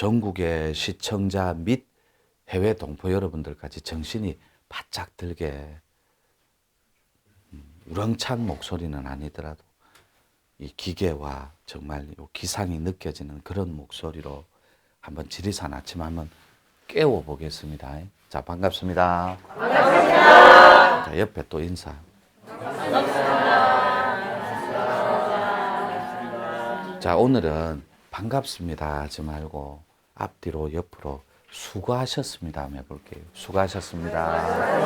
전국의 시청자 및 해외 동포 여러분들까지 정신이 바짝 들게 음, 우렁찬 목소리는 아니더라도 이 기계와 정말 요 기상이 느껴지는 그런 목소리로 한번 지리산 아침 한번 깨워 보겠습니다. 자 반갑습니다. 반갑습니다. 자 옆에 또 인사. 자 오늘은 반갑습니다 하지 말고 앞뒤로 옆으로 수고하셨습니다 한번 해볼게요. 수고하셨습니다.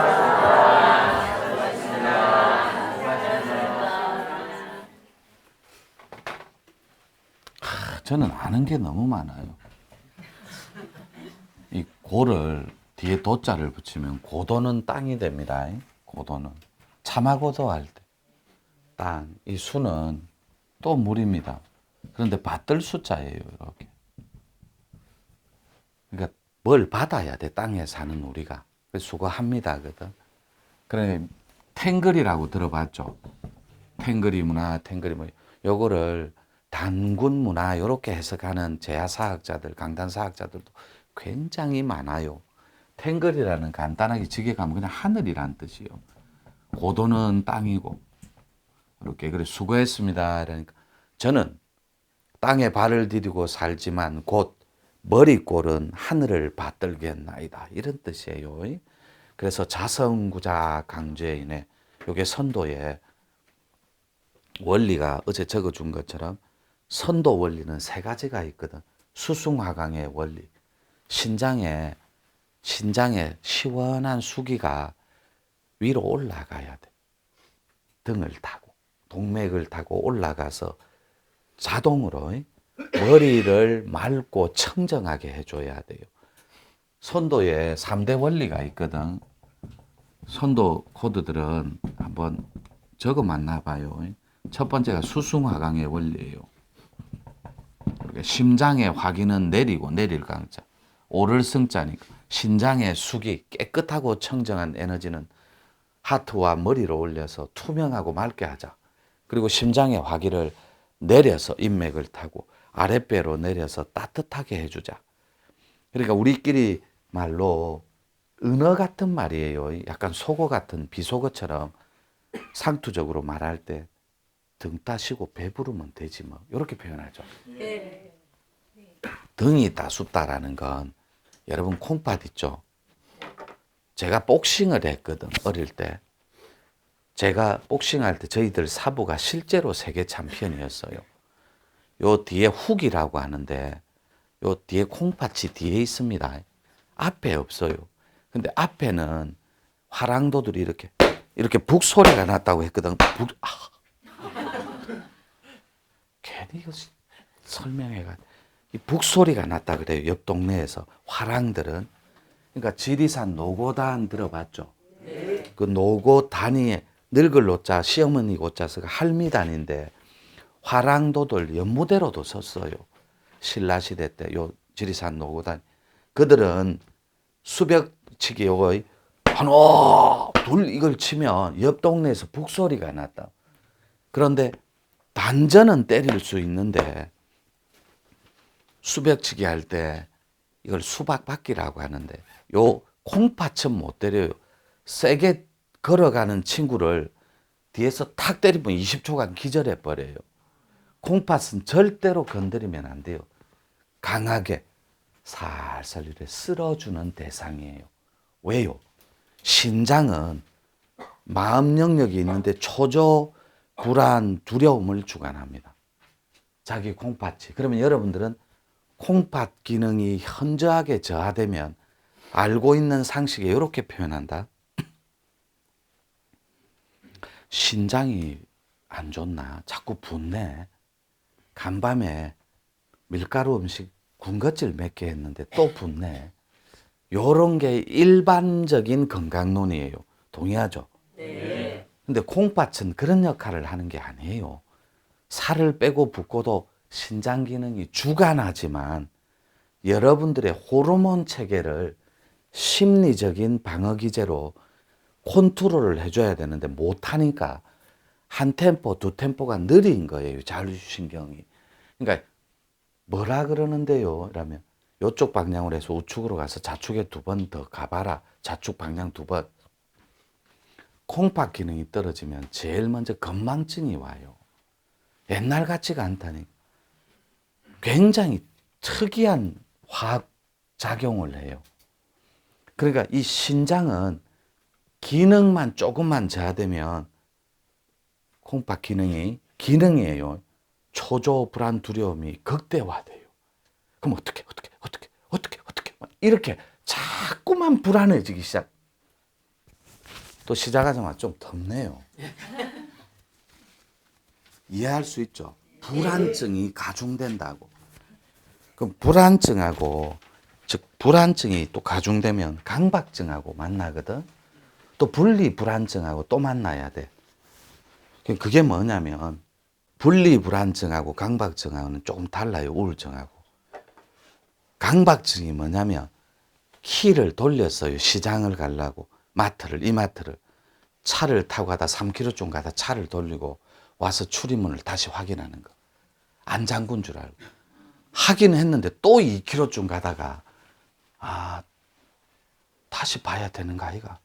하, 저는 아는 게 너무 많아요. 이 고를 뒤에 도자를 붙이면 고도는 땅이 됩니다. 고도는 참하고도 할 때. 땅, 이 수는 또 물입니다. 그런데 받들 숫자예요, 이렇게. 그러니까 뭘 받아야 돼, 땅에 사는 우리가. 그래서 수고합니다, 거든. 그래, 탱글이라고 들어봤죠. 탱글이 문화, 탱글이 뭐, 요거를 단군 문화, 요렇게 해석하는 제야 사학자들, 강단 사학자들도 굉장히 많아요. 탱글이라는 간단하게 직역하면 그냥 하늘이란 뜻이요. 고도는 땅이고, 이렇게 그래 수고했습니다. 그러니까 저는 땅에 발을 디디고 살지만 곧 머리꼴은 하늘을 받들겠나이다 이런 뜻이에요. 그래서 자성구자 강죄인의 요게 선도의 원리가 어제 적어준 것처럼 선도 원리는 세 가지가 있거든. 수승화강의 원리, 신장에 신장에 시원한 수기가 위로 올라가야 돼. 등을 타고 동맥을 타고 올라가서 자동으로 머리를 맑고 청정하게 해줘야 돼요. 선도에 3대 원리가 있거든. 선도 코드들은 한번 적어 만나 봐요. 첫 번째가 수승화강의 원리예요. 심장의 화기는 내리고 내릴 강자. 오를 승자니까 신장의 숙이 깨끗하고 청정한 에너지는 하트와 머리로 올려서 투명하고 맑게 하자. 그리고 심장의 화기를 내려서 인맥을 타고 아랫배로 내려서 따뜻하게 해주자. 그러니까 우리끼리 말로 은어 같은 말이에요. 약간 속어 같은 비속어처럼 상투적으로 말할 때 등 따시고 배부르면 되지 뭐 이렇게 표현하죠. 등이 따숩다라는 건 여러분 콩팥 있죠. 제가 복싱을 했거든 어릴 때. 제가 복싱할 때 저희들 사부가 실제로 세계 챔피언이었어요. 요 뒤에 훅이라고 하는데 요 뒤에 콩팥이 뒤에 있습니다. 앞에 없어요. 근데 앞에는 화랑도들이 이렇게 이렇게 북 소리가 났다고 했거든. 북 아. 괜히 이거 설명해가 이북 소리가 났다 그래요. 옆 동네에서 화랑들은 그러니까 지리산 노고단 들어봤죠? 그 노고단이 늙을 노자 시어머니 고자서가 할미단인데 화랑도들 연무대로도 썼어요. 신라 시대 때 요 지리산 노고단 그들은 수벽치기 요거 하나 둘 이걸 치면 옆 동네에서 북소리가 났다. 그런데 단전은 때릴 수 있는데 수벽치기 할 때 이걸 수박바퀴라고 하는데 요 콩팥은 못 때려요. 세게 걸어가는 친구를 뒤에서 탁 때리면 20초간 기절해 버려요. 콩팥은 절대로 건드리면 안 돼요. 강하게 살살 이렇게 쓸어주는 대상이에요. 왜요? 신장은 마음 영역이 있는데 초조, 불안, 두려움을 주관합니다. 자기 콩팥이. 그러면 여러분들은 콩팥 기능이 현저하게 저하되면 알고 있는 상식에 이렇게 표현한다. 신장이 안 좋나? 자꾸 붓네. 간밤에 밀가루 음식 군것질 몇 개 했는데 또 붓네. 요런 게 일반적인 건강론이에요. 동의하죠? 네. 근데 콩팥은 그런 역할을 하는 게 아니에요. 살을 빼고 붓고도 신장 기능이 주관하지만 여러분들의 호르몬 체계를 심리적인 방어 기제로 컨트롤을 해줘야 되는데 못하니까 한 템포, 두 템포가 느린 거예요. 자율신경이. 그러니까 뭐라 그러는데요? 라면 요쪽 방향으로 해서 우측으로 가서 좌측에 두 번 더 가봐라. 좌측 방향 두 번. 콩팥 기능이 떨어지면 제일 먼저 건망증이 와요. 옛날 같지가 않다니. 굉장히 특이한 화학 작용을 해요. 그러니까 이 신장은 기능만 조금만 저하되면 콩팥 기능이 기능이에요. 초조 불안 두려움이 극대화돼요. 그럼 어떻게 어떻게 어떻게 어떻게 어떻게 막 이렇게 자꾸만 불안해지기 시작. 또 시작하자마자 좀 덥네요. 이해할 수 있죠. 불안증이 가중된다고. 그럼 불안증하고 즉 불안증이 또 가중되면 강박증하고 만나거든. 또 분리 불안증하고 또 만나야 돼. 그럼 그게 뭐냐면 분리 불안증하고 강박증하고는 조금 달라요. 우울증하고. 강박증이 뭐냐면 키를 돌렸어요. 시장을 가려고 마트를 이마트를 차를 타고 가다 3km 좀 가다 차를 돌리고 와서 출입문을 다시 확인하는 거. 안 잠근 줄 알고. 하긴 했는데 또 2km쯤 가다가 아 다시 봐야 되는 거 아이가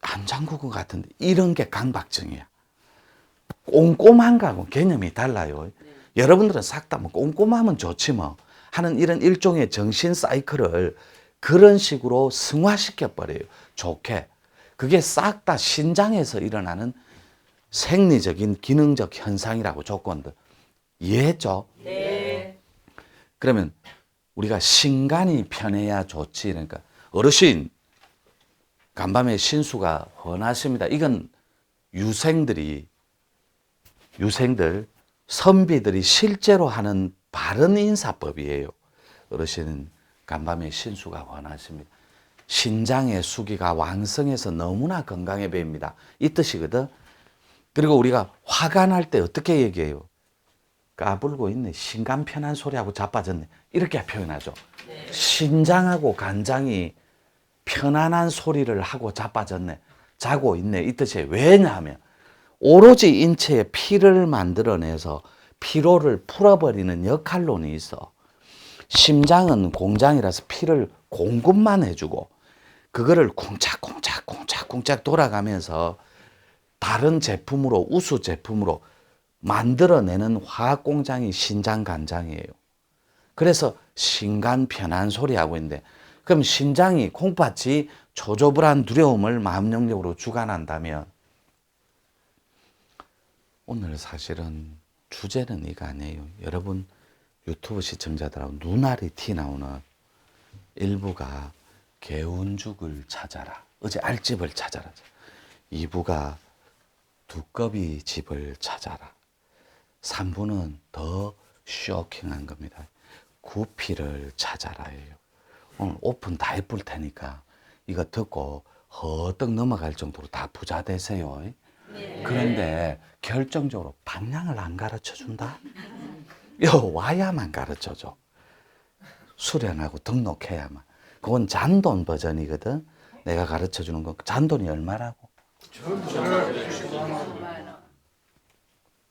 안것 같은데 이런 게 강박증이야. 꼼꼼한 거하고 개념이 달라요. 여러분들은 싹 다 뭐 꼼꼼하면 좋지 뭐 하는 이런 일종의 정신 사이클을 그런 식으로 승화시켜 버려요. 좋게. 그게 싹 다 신장에서 일어나는 생리적인 기능적 현상이라고 조건들. 이해했죠? 네. 그러면 우리가 신간이 편해야 좋지. 그러니까 어르신 간밤에 신수가 훤하십니다. 이건 유생들이 유생들 선비들이 실제로 하는 바른 인사법이에요. 어르신은 간밤에 신수가 훤하십니다. 신장의 수기가 왕성해서 너무나 건강해 보입니다. 이 뜻이거든. 그리고 우리가 화가 날 때 어떻게 얘기해요? 까불고 있네. 신간 편한 소리하고 자빠졌네. 이렇게 표현하죠. 신장하고 간장이 편안한 소리를 하고 자빠졌네. 자고 있네. 이 뜻이에요. 왜냐하면 오로지 인체에 피를 만들어내서 피로를 풀어버리는 역할론이 있어. 심장은 공장이라서 피를 공급만 해주고 그거를 쿵짝쿵짝 쿵짝쿵짝 돌아가면서 다른 제품으로 우수 제품으로 만들어내는 화학 공장이 신장 간장이에요. 그래서 신간 편한 소리 하고 있는데 그럼 신장이 콩팥이 초조불안 두려움을 마음 영역으로 주관한다면 오늘 사실은 주제는 이거 아니에요. 여러분 유튜브 시청자들하고 눈알이 티 나오는 일부가 개운죽을 찾아라. 어제 알집을 찾아라. 2부가 두꺼비 집을 찾아라. 3부는 더 쇼킹한 겁니다. 구피를 찾아라예요. 오늘 오픈 다 해볼 테니까 이거 듣고 허떡 넘어갈 정도로 다 부자 되세요. 그런데 결정적으로 방향을 안 가르쳐 준다? 요 와야만 가르쳐 줘. 수련하고 등록해야만. 그건 잔돈 버전이거든. 내가 가르쳐 주는 건 잔돈이 얼마라고?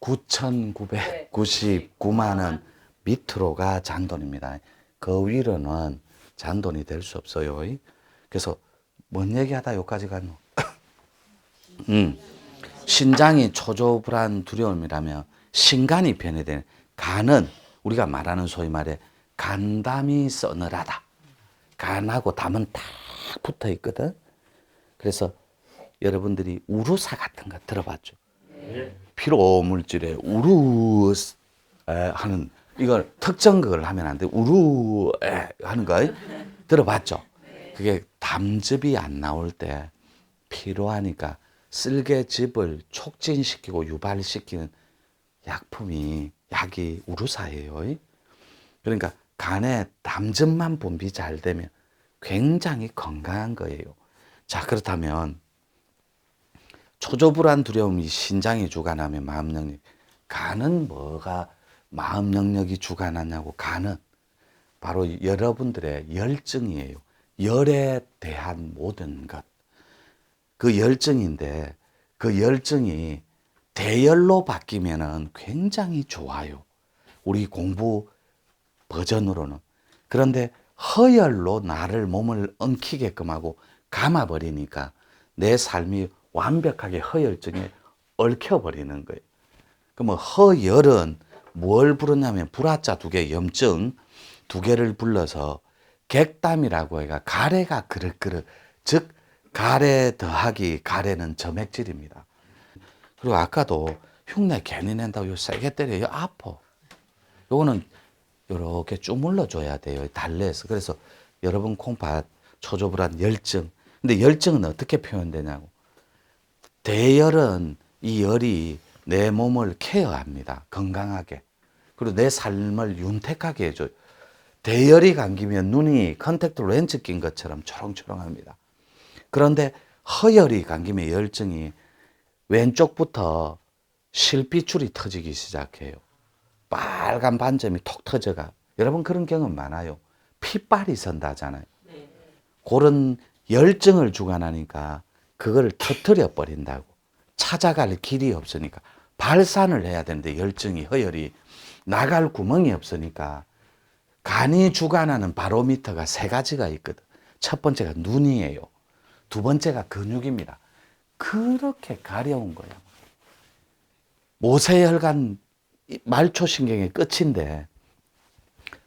9,999만 원 밑으로가 잔돈입니다. 그 위로는 잔돈이 될 수 없어요. 그래서 뭔 얘기하다 여기까지 갔노? 음. 신장이 초조 불안 두려움이라면 신간이 변해되는 간은 우리가 말하는 소위 말해 간담이 서늘하다. 간하고 담은 딱 붙어 있거든. 그래서 여러분들이 우루사 같은 거 들어봤죠? 피로 물질에 우루 에 하는 이걸 특정 그걸 하면 안 돼. 우루 에 하는 거 들어봤죠? 그게 담즙이 안 나올 때 필요하니까 쓸개즙을 촉진시키고 유발시키는 약품이 약이 우루사예요. 그러니까 간에 담즙만 분비 잘 되면 굉장히 건강한 거예요. 자, 그렇다면 초조불안 두려움이 신장이 주관하면 마음 영역. 간은 뭐가 마음 영역이 주관하냐고 간은 바로 여러분들의 열정이에요. 열에 대한 모든 것. 그 열정인데 그 열정이 대열로 바뀌면은 굉장히 좋아요. 우리 공부 버전으로는. 그런데 허열로 나를 몸을 엉키게끔 하고 감아버리니까 내 삶이 완벽하게 허열증에 얽혀버리는 거예요. 그러면 허열은 뭘 부르냐면 불화자 두 개, 염증 두 개를 불러서 객담이라고 해가 가래가 그릇그릇 즉 가래 더하기 가래는 점액질입니다. 그리고 아까도 흉내 괜히 낸다고 요 세게 때려요 아파. 요거는 요렇게 주물러 줘야 돼요 달래서. 그래서 여러분 콩팥 초조불안 열증. 근데 열증은 어떻게 표현되냐고. 대열은 이 열이 내 몸을 케어합니다 건강하게. 그리고 내 삶을 윤택하게 해줘요. 대열이 감기면 눈이 컨택트 렌즈 낀 것처럼 초롱초롱합니다 그런데 허열이 감기면 열증이 왼쪽부터 실핏줄이 터지기 시작해요. 빨간 반점이 톡 터져가. 여러분 그런 경험 많아요. 핏발이 선다잖아요. 그런 열정을 주관하니까 그걸 터트려 버린다고. 찾아갈 길이 없으니까 발산을 해야 되는데 열정이 허열이 나갈 구멍이 없으니까 간이 주관하는 바로미터가 세 가지가 있거든. 첫 번째가 눈이에요. 두 번째가 근육입니다. 그렇게 가려운 거야. 모세혈관 말초신경의 끝인데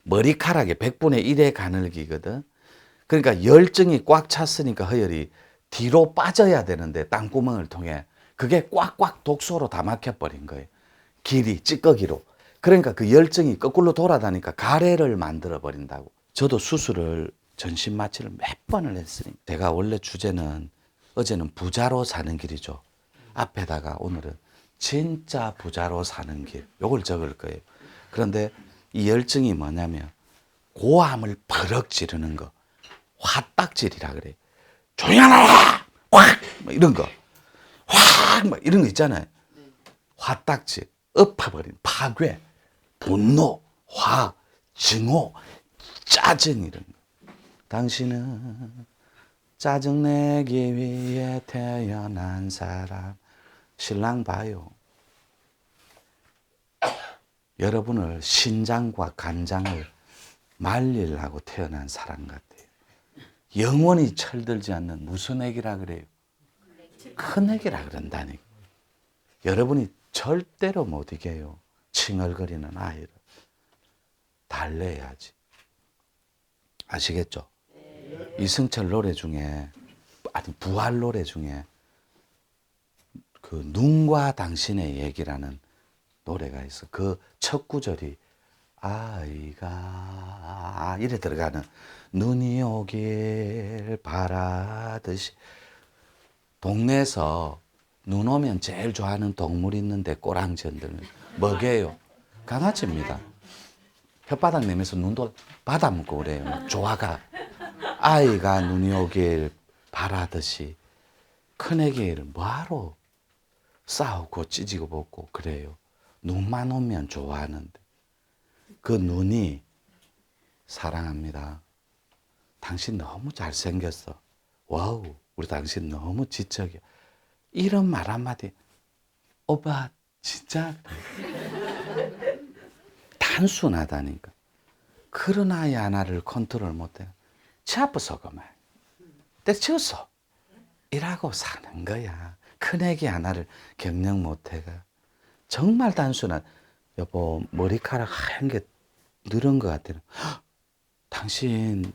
머리카락의 100분의 1의 가늘기거든. 그러니까 열정이 꽉 찼으니까 허열이 뒤로 빠져야 되는데 땅구멍을 통해 그게 꽉꽉 독소로 다 막혀버린 거예요. 길이 찌꺼기로. 그러니까 그 열정이 거꾸로 돌아다니까 가래를 만들어 버린다고. 저도 수술을 전신 마취를 몇 번을 했으니 제가 원래 주제는 어제는 부자로 사는 길이죠. 앞에다가 오늘은 진짜 부자로 사는 길. 요걸 적을 거예요. 그런데 이 열정이 뭐냐면 고함을 버럭 지르는 거. 화딱질이라 그래. 조용히 하라! 확! 뭐 이런 거. 확! 막 이런 거 있잖아요. 화딱질. 엎어버린 파괴. 분노. 화. 증오. 짜증 이런 거. 당신은 짜증내기 위해 태어난 사람. 신랑 봐요. 여러분을 신장과 간장을 말리려고 태어난 사람 같아요. 영원히 철들지 않는 무슨 액이라 그래요? 큰 액이라 그런다니. 여러분이 절대로 못 이겨요. 칭얼거리는 아이를. 달래야지. 아시겠죠? 이승철 노래 중에 아니 부활 노래 중에 그 눈과 당신의 얘기라는 노래가 있어. 그 첫 구절이 아이가 이래 들어가는 눈이 오길 바라듯이 동네에서 눈 오면 제일 좋아하는 동물 있는데 꼬랑지들은 먹여요. 강아지입니다. 혓바닥 내면서 눈도 받아먹고 그래요. 좋아가. 아이가 눈이 오길 바라듯이 큰애기를 뭐하러 싸우고 찢이고 먹고 그래요. 눈만 오면 좋아하는데 그 눈이 사랑합니다. 당신 너무 잘생겼어. 와우, 우리 당신 너무 지적이야. 이런 말 한마디, 오빠, 진짜. 단순하다니까. 그런 아이 하나를 컨트롤 못해. 치 아파서 그만. 때쳤어. 이라고 사는 거야. 큰 애기 하나를 경력 못해가. 정말 단순한, 여보, 머리카락 하얀 게 늘은 것 같아. 헉, 당신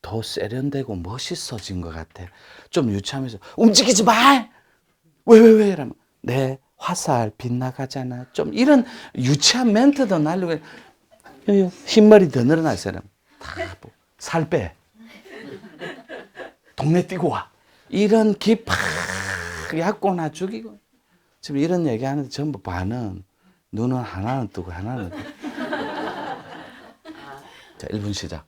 더 세련되고 멋있어진 것 같아. 좀 유치하면서, 움직이지 마! 왜, 왜, 왜? 이러면, 내 화살 빗나가잖아. 좀 이런 유치한 멘트도 날리고, 흰머리 더 늘어날 사람. 다, 뭐, 살 빼. 동네 뛰고 와. 이런 기팍 약고나 죽이고. 지금 이런 얘기 하는데 전부 반은 눈은 하나는 뜨고 하나는. 뜨고. 자, 1분 시작.